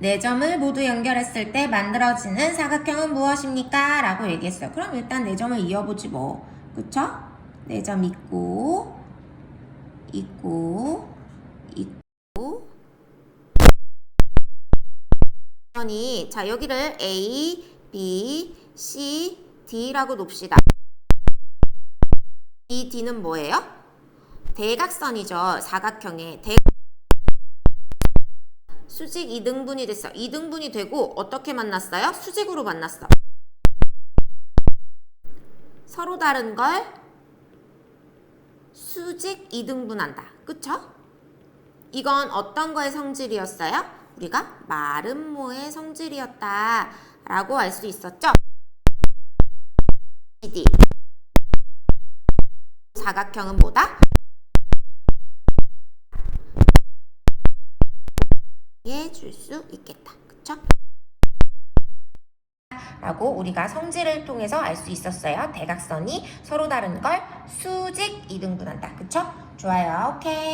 네 점을 모두 연결했을 때 만들어지는 사각형은 무엇입니까? 라고 얘기했어요. 그럼 일단 네 점을 이어보지 뭐. 그쵸? 네 점 있고, 있고, 있고. 선이, 자, 여기를 A, B, C, D라고 놉시다. 이 D는 뭐예요? 대각선이죠. 사각형의 대 수직 2등분이 됐어. 2등분이 되고 어떻게 만났어요? 수직으로 만났어. 서로 다른 걸 수직 2등분한다. 그쵸? 이건 어떤 거의 성질이었어요? 우리가 마름모의 성질이었다. 라고 알 수 있었죠? 사각형은 뭐다? 해줄 수 있겠다. 그쵸? 라고 우리가 성질을 통해서 알 수 있었어요. 대각선이 서로 다른 걸 수직 이등분한다. 그쵸? 좋아요. 오케이.